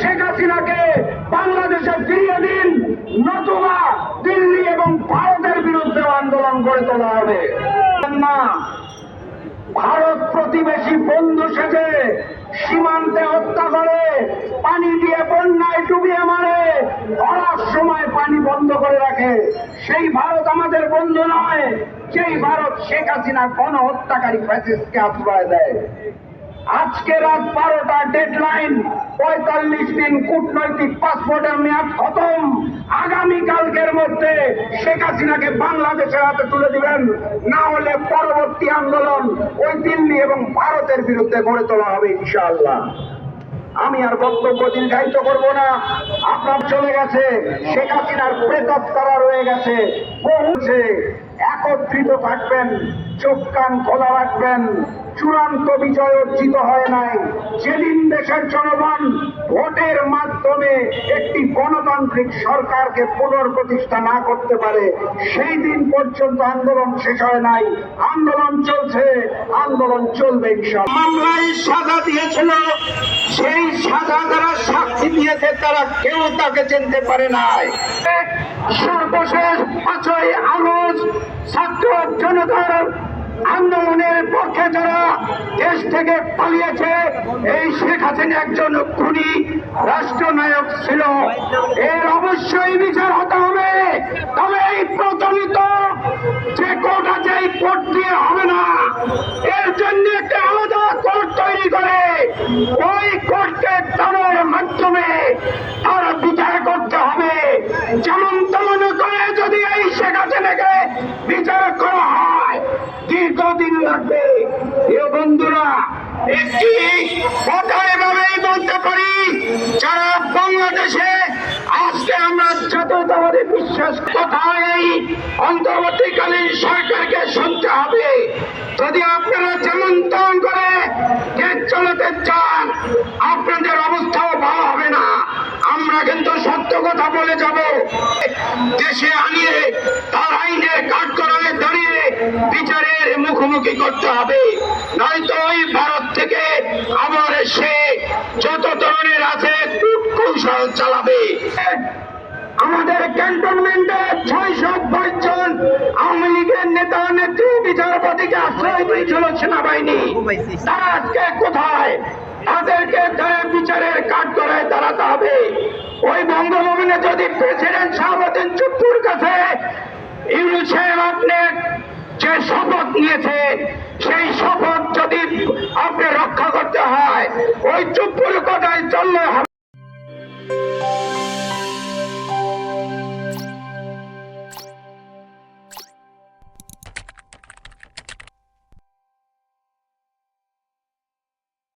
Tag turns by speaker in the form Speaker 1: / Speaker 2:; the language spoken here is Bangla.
Speaker 1: শেখ হাসিনাকে বাংলাদেশে ফিরিয়ে দিন, নতুবা দিল্লি এবং ভারতের বিরুদ্ধে আন্দোলন করে তোলা হবে। না, ভারত প্রতিবেশী বন্ধু সেজে সীমান্তে হত্যা করে, পানি দিয়ে বন্যায় ডুবিয়ে মারে ভরার সময় পানি বন্ধ করে রাখে। সেই ভারত আমাদের বন্ধু নয় সেই ভারত শেখ হাসিনা গণহত্যাকারী ফ্যাসিস্টকে আশ্রয় দেয়। আজকে রাত বারোটা ডেডলাইন পঁয়তাল্লিশ দিন কূটনৈতিক পাসপোর্টের মেয়াদ খতম। আগামী কালকের মধ্যে শেখ হাসিনাকে বাংলাদেশের হাতে তুলে দিবেন। না হলে পরবর্তী আন্দোলন ওই দিল্লি এবং ভারতের বিরুদ্ধে গড়ে তোলা হবে ইনশাআল্লাহ। আমি আর বক্তব্য দীর্ঘায়িত করব না। আপনার চলে গেছে। শেখ হাসিনার প্রেতাত্মারা রয়ে গেছে। বহুছে একত্রিত থাকবেন, চোখ কান খোলা রাখবেন, চূড়ান্ত বিজয় অর্জিত হয় নাই। যেদিন দেশের জনগণ মাধ্যমে একটি গণতান্ত্রিক সরকারকে পুনর্প্রতিষ্ঠা না করতে পারে, সেই দিন পর্যন্ত আন্দোলন শেষ হয় নাই। আন্দোলন চলছে, আন্দোলন চলবে মামলায় সাজা দিয়েছিল, সেই সাজা যারা সাক্ষী দিয়েছে তারা, কেউ তাকে চিনতে পারে নাই। সর্বশেষ পাঁচই আগস্ট ছাত্র জনতার আন্দোলনের পক্ষে যারা দেশ থেকে পালিয়েছে, এই শেখ হাসিনা একজন খুনি ছিল। এর অবশ্যই বিচার হতে হবে। তবে এই প্রচলিত যে কোর্ট আছে এই কোর্ট দিয়ে হবে না, এর জন্য একটা আলাদা কোর্ট তৈরি করে ওই কোর্টকে তাদের মাধ্যমে তার বিচার করতে হবে। যেমন তেমন করে যদি এই শেখ হাসিনাকে বিচার করা হয়, দীর্ঘদিন লাগবে। এ বন্ধুরা, একটি কথা এভাবেই বলতে পারি বাংলাদেশে আজকে আমরা জাতীয়তাবাদী বিশ্বাস কোথায় অন্তর্বর্তীকালীন সরকারকে শুনতে হবে। যদি আপনারা যেমন তেমন করে দেশ চালাতে চান, আপনাদের অবস্থাও ভালো হবে না। আমরা কিন্তু সত্য কথা বলে যাব। দেশে আনিয়ে, তার আইনের কাঠগড়ায় দাঁড়িয়ে বিচারের মুখোমুখি করতে হবে। নয়তো ওই ভারত থেকে আবার এসে যত ধরনের আছে কৌশল চালাবে। আমাদের ক্যান্টনমেন্টে ছয়শো বাইশ জন আওয়ামী লীগের নেতা নেত্রী বিচারপতিকে আশ্রয় দিয়েছিল সেনাবাহিনী। তারা আজকে কোথায়? তাদেরকে তাদের বিচারের কাঠ করায় দাঁড়াতে হবে। ওই বঙ্গভবনে যদি প্রেসিডেন্ট শাহাবুদ্দিন চুপ্পুর কাছে ইউনুস সাহেব আপনি যে শপথ নিয়েছে সেই শপথ যদি আপনি রক্ষা করতে হয়, ওই চুপ্পুর কথায় চললে হবে